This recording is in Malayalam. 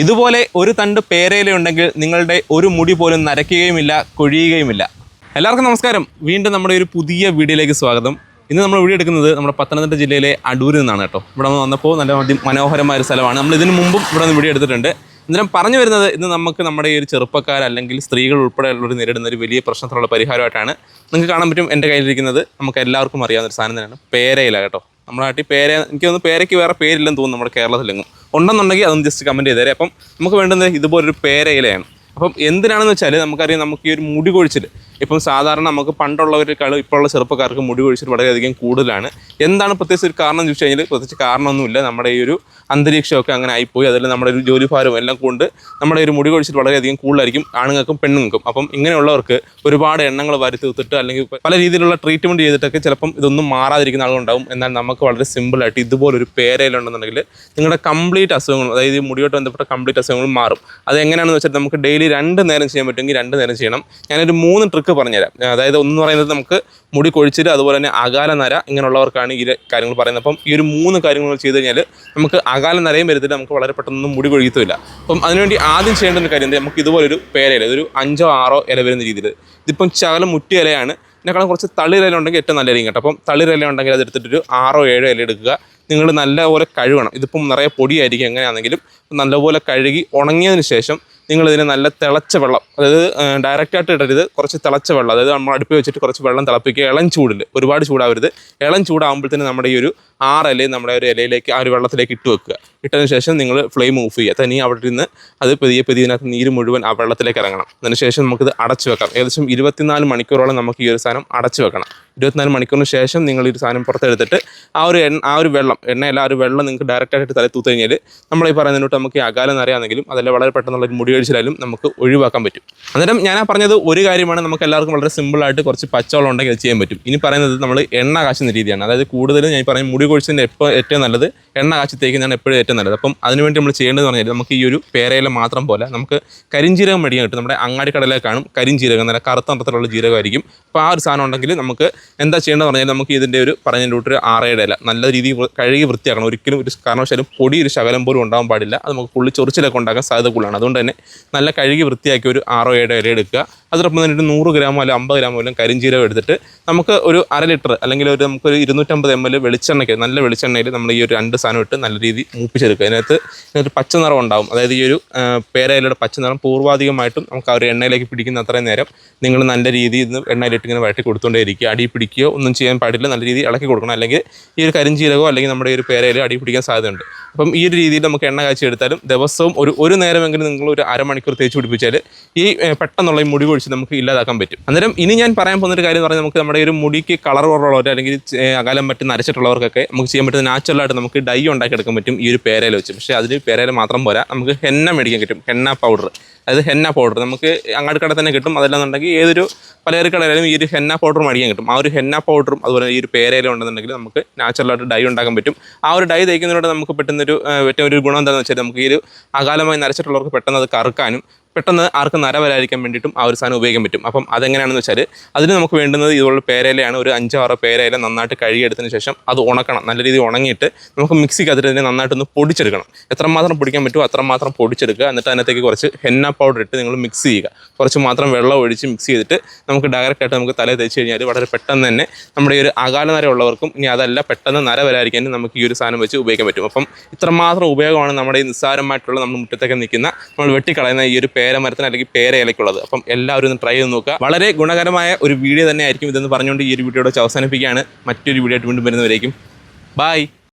ഇതുപോലെ ഒരു തണ്ട് പേരയില ഉണ്ടെങ്കിൽ നിങ്ങളുടെ ഒരു മുടി പോലും നരയ്ക്കുകയുമില്ല കൊഴിയുകയുമില്ല. എല്ലാവർക്കും നമസ്കാരം. വീണ്ടും നമ്മുടെ ഒരു പുതിയ വീഡിയോയിലേക്ക് സ്വാഗതം. ഇന്ന് നമ്മൾ വീഡിയോ എടുക്കുന്നത് നമ്മുടെ പത്തനംതിട്ട ജില്ലയിലെ അടൂരിൽ നിന്നാണ് കേട്ടോ. ഇവിടെ നിന്ന് വന്നപ്പോൾ നല്ല മനോഹരമായ ഒരു സ്ഥലമാണ്. നമ്മൾ ഇതിനു മുമ്പും ഇവിടെ നിന്ന് വീഡിയോ എടുത്തിട്ടുണ്ട്. അന്നേരം പറഞ്ഞു വരുന്നത് ഇന്ന് നമുക്ക് നമ്മുടെ ഈ ഒരു ചെറുപ്പക്കാർ അല്ലെങ്കിൽ സ്ത്രീകൾ ഉൾപ്പെടെയുള്ളവർ നേരിടുന്ന ഒരു വലിയ പ്രശ്നത്തിനുള്ള പരിഹാരമായിട്ടാണ് നിങ്ങൾക്ക് കാണാൻ പറ്റും എന്റെ കയ്യിലിരിക്കുന്നത്. നമുക്ക് എല്ലാവർക്കും അറിയാവുന്ന ഒരു സാധനം തന്നെയാണ്. പേരയില കേട്ടോ. നമ്മുടെ നാട്ടിൽ പേര എനിക്ക് തോന്നുന്നു പേരയ്ക്ക് വേറെ പേരില്ലെന്ന് തോന്നുന്നു നമ്മുടെ കേരളത്തിലെങ്ങും. ഉണ്ടെന്നുണ്ടെങ്കിൽ അതൊന്ന് ജസ്റ്റ് കമന്റ് ചെയ്തേരെ അപ്പം നമുക്ക് വേണ്ടുന്നത് ഇതുപോലൊരു പേരയിലയാണ്. അപ്പം എന്തിനാണെന്ന് വെച്ചാൽ നമുക്കറിയാം നമുക്ക് ഈ ഒരു മുടി കൊഴിച്ചിൽ ഇപ്പം സാധാരണ നമുക്ക് പണ്ടുള്ളവരെക്കാളും ഇപ്പോഴുള്ള ചെറുപ്പക്കാർക്ക് മുടി കൊഴിച്ചിൽ വളരെയധികം കൂടുതലാണ്. എന്താണ് പ്രത്യേകിച്ച് ഒരു കാരണം എന്ന് ചോദിച്ചു കഴിഞ്ഞാൽ പ്രത്യേകിച്ച് കാരണമൊന്നുമില്ല. നമ്മുടെ ഈ ഒരു അന്തരീക്ഷമൊക്കെ അങ്ങനെ ആയിപ്പോയി. അതിൽ നമ്മുടെ ഒരു ജോലിഭാരവും എല്ലാം കൊണ്ട് നമ്മുടെ ഒരു മുടി കൊഴിച്ചിൽ വളരെയധികം കൂടുതലായിരിക്കും ആണുങ്ങൾക്കും പെണ്ണുങ്ങൾക്കും. അപ്പം ഇങ്ങനെയുള്ളവർക്ക് ഒരുപാട് എണ്ണങ്ങൾ വരുത്തി തീർത്തിട്ട് അല്ലെങ്കിൽ പല രീതിയിലുള്ള ട്രീറ്റ്മെന്റ് ചെയ്തിട്ടൊക്കെ ചിലപ്പം ഇതൊന്നും മാറാതിരിക്കുന്ന ആളുകളുണ്ടാവും എന്നാൽ നമുക്ക് വളരെ സിമ്പിളായിട്ട് ഇതുപോലൊരു പേരയിലുണ്ടെന്നുണ്ടെങ്കിൽ നിങ്ങളുടെ കംപ്ലീറ്റ് അസുഖങ്ങൾ അതായത് ഈ മുടിയോട്ട് ബന്ധപ്പെട്ട കംപ്ലീറ്റ് അസുഖങ്ങളും മാറും. അത് എങ്ങനെയാണെന്ന് വെച്ചാൽ നമുക്ക് ഡെയിലി രണ്ട് നേരം ചെയ്യാൻ പറ്റുമെങ്കിൽ രണ്ട് നേരം ചെയ്യണം. ഞാനൊരു മൂന്ന് ട്രിക്ക് പറഞ്ഞുതരാം. അതായത് ഒന്ന് പറയുന്നത് നമുക്ക് മുടി കൊഴിച്ചിൽ അതുപോലെ തന്നെ അകാല നര ഇങ്ങനെയുള്ളവർക്കാണ് ഈ കാര്യങ്ങൾ പറയുന്നത്. അപ്പം ഈ ഒരു മൂന്ന് കാര്യങ്ങൾ ചെയ്ത് കഴിഞ്ഞാൽ നമുക്ക് അകാല നരയും വരുത്തില്ല നമുക്ക് വളരെ പെട്ടെന്ന് മുടി കൊഴിയത്തുമില്ല അപ്പം അതിനുവേണ്ടി ആദ്യം ചെയ്യേണ്ട ഒരു കാര്യം നമുക്ക് ഇതുപോലൊരു പേരയില ഒരു അഞ്ചോ ആറോ ഇല വരുന്ന രീതിയിൽ ഇതിപ്പം ശകലം മുറ്റി ഇലയാണ്. ഇതിനേക്കാളും കുറച്ച് തളിരില ഉണ്ടെങ്കിൽ ഏറ്റവും നല്ല നല്ലതായിരിക്കും കേട്ടോ. അപ്പം തളിരില ഉണ്ടെങ്കിൽ അതെടുത്തിട്ടൊരു ആറോ ഏഴോ ഇല എടുക്കുക. നിങ്ങൾ നല്ലപോലെ കഴുകണം. ഇതിപ്പം നിറയെ പൊടിയായിരിക്കും എങ്ങനെയാണെങ്കിലും നല്ലപോലെ കഴുകി ഉണങ്ങിയതിന് ശേഷം നിങ്ങൾ നല്ല തിളച്ച വെള്ളം അതായത് ഡയറക്റ്റായിട്ട് ഇടരുത്. കുറച്ച് തിളച്ച വെള്ളം അതായത് നമ്മൾ അടുപ്പിൽ വെച്ചിട്ട് കുറച്ച് വെള്ളം തിളപ്പിക്കുക. ഇളം ചൂടിൽ ഒരുപാട് ചൂടാവരുത്. ഇളം ചൂടാകുമ്പോഴത്തേന് നമ്മുടെ ഈ ഒരു ആറ് നമ്മുടെ ഒരു ഇലയിലേക്ക് ആ ഒരു വെള്ളത്തിലേക്ക് ഇട്ട് വെക്കുക. ഇട്ടതിന് ശേഷം നിങ്ങൾ ഫ്ലെയിം ഓഫ് ചെയ്യുക. തനി അവിടെ നിന്ന് അത് പതിയെ പതിയെ ഇതിനകത്ത് നീര് മുഴുവൻ ആ വെള്ളത്തിലേക്ക് ഇറങ്ങണം. അതിന് ശേഷം നമുക്കിത് അടച്ചു വെക്കാം. ഏകദേശം ഇരുപത്തിനാല് മണിക്കൂറോളം നമുക്ക് ഈ ഒരു സാധനം അടച്ചു വെക്കണം. ഇരുപത്തിനാല് മണിക്കൂറിന് ശേഷം നിങ്ങൾ ഒരു സാധനം പുറത്തെടുത്തിട്ട് ആ ഒരു എണ്ണ ആ ഒരു വെള്ളം എണ്ണയല്ല ആ ഒരു വെള്ളം നിങ്ങൾക്ക് ഡയറക്റ്റായിട്ട് തല തൂത്ത് കഴിഞ്ഞാൽ നമ്മൾ ഈ പറയുന്നതിനോട്ട് നമുക്ക് ഈ അകാലം അറിയാമെങ്കിലും അതല്ല വളരെ പെട്ടെന്നുള്ള ഒരു മുടി കഴിച്ചാലും നമുക്ക് ഒഴിവാക്കാൻ പറ്റും. അന്നേരം ഞാൻ പറഞ്ഞത് ഒരു കാര്യമാണ് നമുക്ക് എല്ലാവർക്കും വളരെ സിമ്പിളായിട്ട് കുറച്ച് പച്ചവെള്ളം ഉണ്ടെങ്കിൽ അത് ചെയ്യാൻ പറ്റും. ഇനി പറയുന്നത് നമ്മൾ എണ്ണ കാച്ചുന്ന രീതിയാണ്. അതായത് കൂടുതലും ഞാൻ പറയും മുടി കൊഴിച്ചതിന്റെ എപ്പോൾ ഏറ്റവും നല്ലത് എണ്ണ കാച്ചി എപ്പോഴും ഏറ്റവും നല്ലത്. അപ്പം അതിനുവേണ്ടി നമ്മൾ ചെയ്യേണ്ടതെന്ന് പറഞ്ഞാൽ നമുക്ക് ഈ ഒരു പേരയില മാത്രം പോലെ നമുക്ക് കരിഞ്ചീരകം മേടിക്കാൻ കിട്ടും. നമ്മുടെ അങ്ങാടി കടയിലേക്ക് കാണും കരിഞ്ജീരകം നല്ല കറുത്ത നിറത്തിലുള്ള ജീരകമായിരിക്കും. അപ്പോൾ ആ ഒരു സാധനം ഉണ്ടെങ്കിൽ നമുക്ക് എന്താ ചെയ്യേണ്ടത് പറഞ്ഞാൽ നമുക്ക് ഇതിന്റെ ഒരു പറഞ്ഞ ഒരു ആറയുടെ ഇല നല്ല രീതിയിൽ കഴുകി വൃത്തിയാക്കണം. ഒരിക്കലും ഒരു കാരണവശാലും പൊടി ഒരു ശകലം പോലും ഉണ്ടാകാൻ പാടില്ല. അത് നമുക്ക് പുള്ളി ചൊറിച്ചിലൊക്കെ ഉണ്ടാക്കാൻ സാധ്യത കൂടുതലാണ്. അതുകൊണ്ട് തന്നെ നല്ല കഴുകി വൃത്തിയാക്കി ഒരു ആറോ ഏഴോ ഇല എടുക്കുക അതോടൊപ്പം തന്നെ ഒരു നൂറ് ഗ്രാമോ അല്ലെങ്കിൽ അമ്പത് ഗ്രാമോ എല്ലാം കരിഞ്ചീരകം എടുത്തിട്ട് നമുക്ക് ഒരു അര ലിറ്റർ അല്ലെങ്കിൽ ഒരു നമുക്കൊരു ഇരുന്നൂറ്റമ്പത് എം എൽ വെളിച്ചെണ്ണയ്ക്ക് നല്ല വെളിച്ചെണ്ണയിൽ നമ്മൾ ഈ ഒരു രണ്ട് സാധനം ഇട്ട് നല്ല രീതിയിൽ മൂപ്പിച്ചെടുക്കുക. അതിനകത്ത് ഇതിനകത്ത് പച്ച നിറം ഉണ്ടാവും. അതായത് ഈ ഒരു പേരയിലയുടെ പച്ച നിറം പൂർവാധികമായിട്ടും നമുക്ക് ആ ഒരു എണ്ണയിലേക്ക് പിടിക്കുന്ന അത്രയും നേരം നിങ്ങൾ നല്ല രീതിയിൽ നിന്ന് എണ്ണയിലിട്ട് ഇങ്ങനെ വഴറ്റി കൊടുത്തുകൊണ്ടേ ഇരിക്കുക അടി പിടിക്കുകയോ ഒന്നും ചെയ്യാൻ പാടില്ല. നല്ല രീതിയിൽ ഇളക്കി കൊടുക്കണം. അല്ലെങ്കിൽ ഈ ഒരു കരിഞ്ചീരകോ അല്ലെങ്കിൽ നമ്മുടെ ഈ ഒരു പേരയിൽ അടി പിടിക്കാൻ സാധ്യതയുണ്ട്. അപ്പം ഈ ഒരു രീതിയിൽ നമുക്ക് എണ്ണ കാച്ചി എടുത്താലും ദിവസവും ഒരു ഒരു നേരമെങ്കിലും നിങ്ങൾ ഒരു അരമണിക്കൂർ തേച്ച് പിടിപ്പിച്ചാൽ ഈ പെട്ടെന്നുള്ള ഈ മുടി കൊഴിച്ച് നമുക്ക് ഇല്ലാതാക്കാൻ പറ്റും. അന്നേരം ഇനി ഞാൻ പറയാൻ പോകുന്ന ഒരു കാര്യം എന്ന് പറഞ്ഞാൽ നമുക്ക് നമ്മുടെ ഒരു മുടിക്ക് കളർ കുറവുള്ളവർ അല്ലെങ്കിൽ അകലം പറ്റി നരച്ചിട്ടുള്ളവർക്കൊക്കെ നമുക്ക് ചെയ്യാൻ പറ്റുന്ന നാച്ചുറലായിട്ട് നമുക്ക് ഡൈ ഉണ്ടാക്കി എടുക്കാൻ പറ്റും ഈ ഒരു പേരയിൽ വെച്ച്. പക്ഷേ അതിൽ പേരയിൽ മാത്രം പോരാ. നമുക്ക് ഹെന്ന മേടിക്കാൻ കിട്ടും. ഹെന്ന പൗഡർ അതായത് ഹെന്ന പൗഡർ. നമുക്ക് അങ്ങാടി കട തന്നെ കിട്ടും. അതല്ലാന്നുണ്ടെങ്കിൽ ഏതൊരു പലചരക്ക് കടയിലും ഈ ഒരു ഹെന്ന പൗഡർ മേടിക്കാൻ കിട്ടും. ആ ഒരു ഹെന്ന പൗഡറും അതുപോലെ ഈ ഒരു പേരയില ഉണ്ടെന്നുണ്ടെങ്കിൽ നമുക്ക് നാച്ചുറലായിട്ട് ഡൈ ഉണ്ടാക്കാൻ പറ്റും. ആ ഒരു ഡൈ തയ്ക്കുന്നതിലൂടെ നമുക്ക് പെട്ടെന്നൊരു ഏറ്റവും ഒരു ഗുണം എന്താണെന്ന് വെച്ചാൽ നമുക്ക് ഈ ഒരു അകാലമായി നരച്ചിട്ടുള്ളവർക്ക് പെട്ടെന്ന് അത് കറുക്കാനും പെട്ടെന്ന് ആർക്കും നര വരാതിരിക്കാൻ വേണ്ടിയിട്ടും ആ ഒരു സാധനം ഉപയോഗിക്കാൻ പറ്റും. അപ്പം അതെങ്ങനെയാണെന്ന് വെച്ചാൽ അതിന് നമുക്ക് വേണ്ടുന്നത് ഇതുപോലെ പേരയിലയാണ്. ഒരു അഞ്ചോ ആറോ പേരയില നന്നായിട്ട് കഴുകിയെടുത്തതിന് ശേഷം അത് ഉണക്കണം. നല്ല രീതിയിൽ ഉണങ്ങിയിട്ട് നമുക്ക് മിക്സിക്ക് അതിൽ തന്നെ നന്നായിട്ടൊന്ന് പൊടിച്ചെടുക്കണം. എത്രമാത്രം പൊടിക്കാൻ പറ്റുമോ അത്രമാത്രം പൊടിച്ചെടുക്കുക. എന്നിട്ട് അതിനകത്തേക്ക് കുറച്ച് ഹെന്ന പൗഡർ ഇട്ട് നിങ്ങൾ മിക്സ് ചെയ്യുക. കുറച്ച് മാത്രം വെള്ളം ഒഴിച്ച് മിക്സ് ചെയ്തിട്ട് നമുക്ക് ഡയറക്റ്റായിട്ട് നമുക്ക് തലയിൽ തേച്ച് കഴിഞ്ഞാൽ വളരെ പെട്ടെന്ന് തന്നെ നമ്മുടെ ഈ ഒരു അകാല നര ഉള്ളവർക്കും ഇനി അതല്ല പെട്ടെന്ന് നര വരാതിരിക്കാനും നമുക്ക് ഈ ഒരു സാധനം വെച്ച് ഉപയോഗിക്കാൻ പറ്റും. അപ്പം ഇത്രമാത്രം ഉപയോഗമാണ് നമ്മുടെ ഈ നിസ്സാരമായിട്ടുള്ള നമ്മുടെ മുറ്റത്തൊക്കെ നിൽക്കുന്ന നമ്മൾ വെട്ടിക്കളയുന്ന ഈ ഒരു പേരമരത്തിന് അല്ലെങ്കിൽ പേര ഇലയ്ക്കുള്ളത് അപ്പം എല്ലാവരും ഒന്ന് ട്രൈ ചെയ്ത് നോക്കുക. വളരെ ഗുണകരമായ ഒരു വീഡിയോ തന്നെ ആയിരിക്കും ഇതെന്ന് പറഞ്ഞുകൊണ്ട് ഈ ഒരു വീഡിയോയുടെ അവസാനിപ്പിക്കുകയാണ്. മറ്റൊരു വീഡിയോ ആയിട്ട് വീണ്ടും വരുന്നവരേക്കും. ബൈ